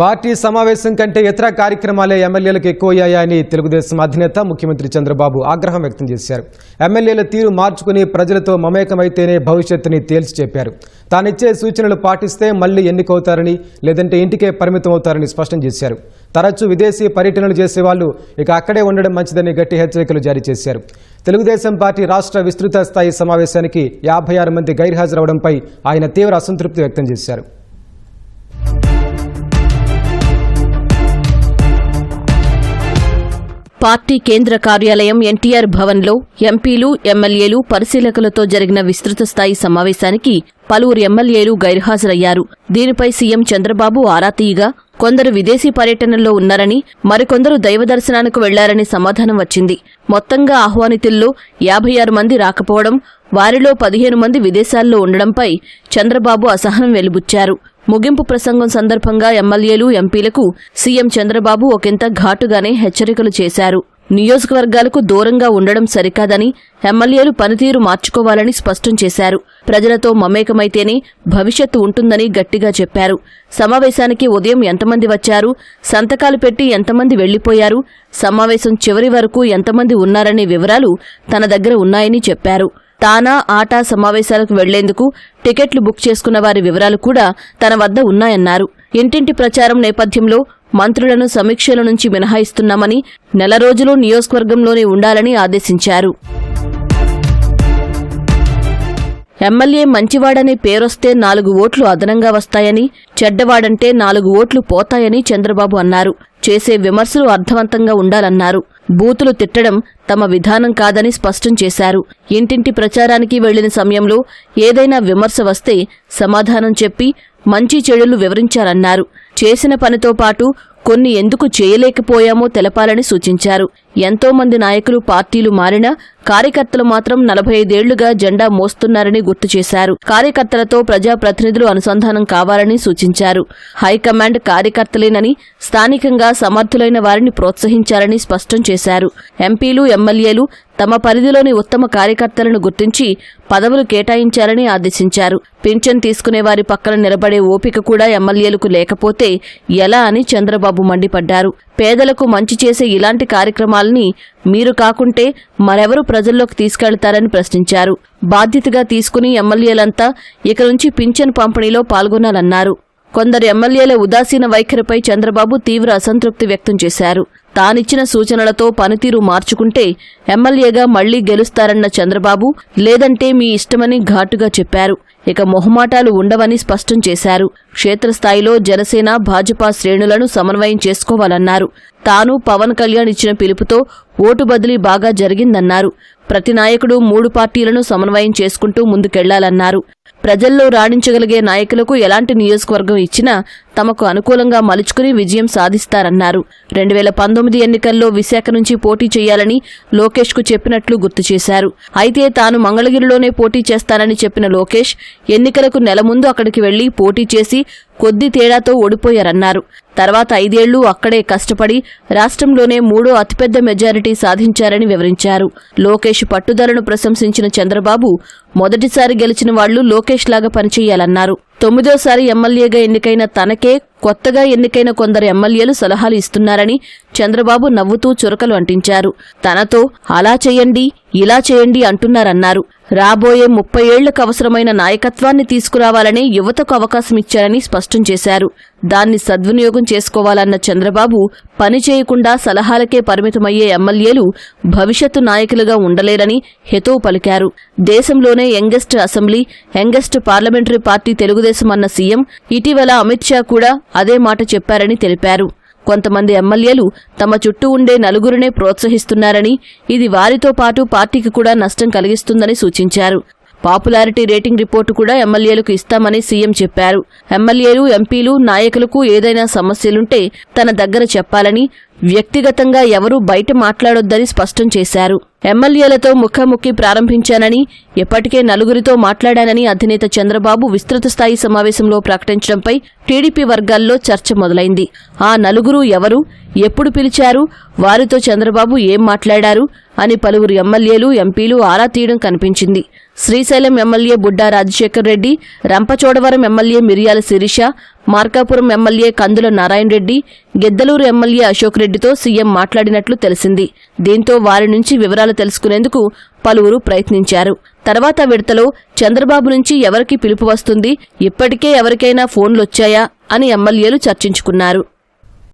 Party సమావేశం కంటే ఇతర కార్యక్రమాలే ఎమ్మెల్యేలకు ఎక్కువయ్యాయని తెలుగుదేశం అధినేత ముఖ్యమంత్రి చంద్రబాబు ఆగ్రహం వ్యక్తం చేశారు. ఎమ్మెల్యేల తీరు మార్చుకుని ప్రజలతో మమేకమైతేనే భవిష్యత్తుని తేల్చి చెప్పారు. తానిచ్చే సూచనలు పాటిస్తే మళ్ళీ ఎన్నికవుతారని లేదంటే ఇంటికే పరిమితం అవుతారని స్పష్టం చేశారు. తరచూ విదేశీ పర్యటనలు చేసేవాళ్ళు ఇక అక్కడే ఉండడం మంచిదని గట్టి హెచ్చరికలు జారీ చేశారు. తెలుగుదేశం పార్టీ రాష్ట్ర విస్తృత స్థాయి సమావేశానికి యాభై ఆరు మంది గైర్హాజరవడంపై ఆయన తీవ్ర అసంతృప్తి వ్యక్తం చేశారు. పార్టీ కేంద్ర కార్యాలయం ఎన్టీఆర్ భవన్లో ఎంపీలు ఎమ్మెల్యేలు పరిశీలకులతో జరిగిన విస్తృత స్థాయి సమావేశానికి పలువురు ఎమ్మెల్యేలు గైర్హాజరయ్యారు. దీనిపై సీఎం చంద్రబాబు ఆరా తీయగా కొందరు విదేశీ పర్యటనలో ఉన్నారని మరికొందరు దైవ దర్శనానికి వెళ్ళారని సమాధానం వచ్చింది. మొత్తంగా ఆహ్వానితుల్లో యాభై ఆరు మంది రాకపోవడం వారిలో పదిహేను మంది విదేశాల్లో ఉండడంపై చంద్రబాబు అసహనం వెలుబుచ్చారు. ముగింపు ప్రసంగం సందర్భంగా ఎమ్మెల్యేలు ఎంపీలకు సీఎం చంద్రబాబు ఒకంత ఘాటుగానే హెచ్చరికలు చేశారు. నియోజకవర్గాలకు దూరంగా ఉండడం సరికాదని ఎమ్మెల్యేలు పనితీరు మార్చుకోవాలని స్పష్టం చేశారు. ప్రజలతో మమేకమైతేనే భవిష్యత్తు ఉంటుందని గట్టిగా చెప్పారు. సమావేశానికి ఉదయం ఎంతమంది వచ్చారు? సంతకాలు పెట్టి ఎంతమంది వెళ్ళిపోయారు సమావేశం చివరి వరకు ఎంతమంది ఉన్నారనే వివరాలు తన దగ్గర ఉన్నాయని చెప్పారు. తానా ఆటా సమావేశాలకు వెళ్ళేందుకు టికెట్లు బుక్ చేసుకున్న వారి వివరాలు కూడా తన వద్ద ఉన్నాయన్నారు. ఇంటింటి ప్రచారం నేపథ్యంలో మంత్రులను సమీక్షల నుంచి మినహాయిస్తున్నామని నెల రోజులు నియోజకవర్గంలోనే ఉండాలని ఆదేశించారు. ఎమ్మెల్యే మంచివాడనే పేరొస్తే నాలుగు ఓట్లు అదనంగా వస్తాయని చెడ్డవాడంటే నాలుగు ఓట్లు పోతాయని చంద్రబాబు అన్నారు. చేసే విమర్శలు అర్థవంతంగా ఉండాలన్నారు. బూతులు తిట్టడం తమ విధానం కాదని స్పష్టం చేశారు. ఇంటింటి ప్రచారానికి వెళ్ళిన సమయంలో ఏదైనా విమర్శ వస్తే సమాధానం చెప్పి మంచి చెడులు వివరించారన్నారు చేసిన పనితో పాటు కొన్ని ఎందుకు చేయలేకపోయామో తెలపాలని సూచించారు. ఎంతో మంది నాయకులు పార్టీలు మారినా కార్యకర్తలు మాత్రం నలభై ఐదేళ్ళుగా జెండా మోస్తున్నారని గుర్తు చేశారు. కార్యకర్తలతో ప్రజాప్రతినిధులు అనుసంధానం కావాలని సూచించారు. హైకమాండ్ కార్యకర్తలేనని స్థానికంగా సమర్థులైన వారిని ప్రోత్సహించాలని స్పష్టం చేశారు. ఎంపీలు ఎమ్మెల్యేలు తమ పరిధిలోని ఉత్తమ కార్యకర్తలను గుర్తించి పదవులు కేటాయించాలని ఆదేశించారు. పింఛన్ తీసుకునే వారి పక్కన నిలబడే ఓపిక కూడా ఎమ్మెల్యేలకు లేకపోతే ఎలా అని చంద్రబాబు మండిపడ్డారు. పేదలకు మంచి చేసే ఇలాంటి కార్యక్రమాలని మీరు కాకుంటే మరెవరు ప్రజల్లోకి తీసుకెళ్తారని ప్రశ్నించారు. బాధ్యతగా తీసుకుని ఎమ్మెల్యేలంతా ఇక నుంచి పింఛన్ పంపిణీలో పాల్గొనాలన్నారు. కొందరు ఎమ్మెల్యేల ఉదాసీన వైఖరిపై చంద్రబాబు తీవ్ర అసంతృప్తి వ్యక్తం చేశారు. తానిచ్చిన సూచనలతో పనితీరు మార్చుకుంటే ఎమ్మెల్యేగా మళ్ళీ గెలుస్తారన్న చంద్రబాబు లేదంటే మీ ఇష్టమని ఘాటుగా చెప్పారు. ఇక మొహమాటాలు ఉండవని స్పష్టం చేశారు. క్షేత్రస్థాయిలో జనసేన భాజపా శ్రేణులను సమన్వయం చేసుకోవాలన్నారు. తాను పవన్ కళ్యాణ్ ఇచ్చిన పిలుపుతో ఓటు బదిలీ బాగా జరిగిందన్నారు. ప్రతి నాయకుడు మూడు పార్టీలను సమన్వయం చేసుకుంటూ ముందుకెళ్ళాలన్నారు. ప్రజల్లో రాణించగలిగే నాయకులకు ఎలాంటి నియోజకవర్గం ఇచ్చినా తమకు అనుకూలంగా మలుచుకుని విజయం సాధిస్తారన్నారు. రెండు వేల పంతొమ్మిది ఎన్నికల్లో విశాఖ నుంచి పోటీ చేయాలని లోకేష్కు చెప్పినట్లు గుర్తు చేశారు. అయితే తాను మంగళగిరిలోనే పోటీ చేస్తానని చెప్పిన లోకేష్ ఎన్నికలకు నెల ముందు అక్కడికి వెళ్ళి పోటీ చేసి కొద్ది తేడాతో ఓడిపోయారన్నారు. తర్వాత ఐదేళ్ళు అక్కడే కష్టపడి రాష్ట్రంలోనే మూడో అతిపెద్ద మెజారిటీ సాధించారని వివరించారు. లోకేష్ పట్టుదలను ప్రశంసించిన చంద్రబాబు మొదటిసారి గెలిచిన వాళ్ళు లోకేష్ లాగా పనిచేయాలన్నారు. తొమ్మిదోసారి ఎమ్మెల్యేగా ఎన్నికైన తనకే కొత్తగా ఎన్నికైన కొందరు ఎమ్మెల్యేలు సలహాలు ఇస్తున్నారని చంద్రబాబు నవ్వుతూ చురకలు అంటించారు. తనతో అలా చేయండి ఇలా చేయండి అంటున్నారన్నారు. రాబోయే ముప్పై ఏళ్ళకు అవసరమైన నాయకత్వాన్ని తీసుకురావాలని యువతకు అవకాశం ఇచ్చారని స్పష్టం చేశారు. దాన్ని సద్వినియోగం చేసుకోవాలన్న చంద్రబాబు పని చేయకుండా సలహాలకే పరిమితమయ్యే ఎమ్మెల్యేలు భవిష్యత్తు నాయకులుగా ఉండలేరని హితవు పలికారు. దేశంలోనే youngest assembly youngest parliamentary party Telugu Desam అన్న సీఎం ఇటీవల అమిత్ షా కూడా అదే మాట చెప్పారని తెలిపారు. కొంతమంది ఎమ్మెల్యేలు తమ చుట్టూ ఉండే నలుగురినే ప్రోత్సహిస్తున్నారని ఇది వారితో పాటు పార్టీకి కూడా నష్టం కలిగిస్తుందని సూచించారు. పాపులారిటీ రేటింగ్ రిపోర్టు కూడా ఎమ్మెల్యేలకు ఇస్తామని సీఎం చెప్పారు. ఎమ్మెల్యేలు ఎంపీలు నాయకులకు ఏదైనా సమస్యలుంటే తన దగ్గర చెప్పాలని వ్యక్తిగతంగా ఎవరూ బయట మాట్లాడొద్దని స్పష్టం చేశారు. ఎమ్మెల్యేలతో ముఖాముఖి ప్రారంభించానని ఎప్పటికే నలుగురితో మాట్లాడానని అధినేత చంద్రబాబు విస్తృత స్థాయి సమావేశంలో ప్రకటించడంపై టీడీపీ వర్గాల్లో చర్చ మొదలైంది. ఆ నలుగురు ఎవరు ఎప్పుడు పిలిచారు వారితో చంద్రబాబు ఏం మాట్లాడారు అని పలువురు ఎమ్మెల్యేలు ఎంపీలు ఆరా తీయడం కనిపించింది. Srisailam MLA Budda Rajasekhar Reddy Rampachodavaram MLA Miriyala Sirisha Markapuram MLA Kandula Narayana Reddy Giddalur MLA Ashok రెడ్డితో సీఎం మాట్లాడినట్లు తెలిసింది. దీంతో వారి నుంచి వివరాలు తెలుసుకునేందుకు పలువురు ప్రయత్నించారు. తర్వాత విడతలో చంద్రబాబు నుంచి ఎవరికి పిలుపు వస్తుంది ఇప్పటికే ఎవరికైనా ఫోన్లొచ్చాయా అని ఎమ్మెల్యేలు చర్చించుకున్నారు.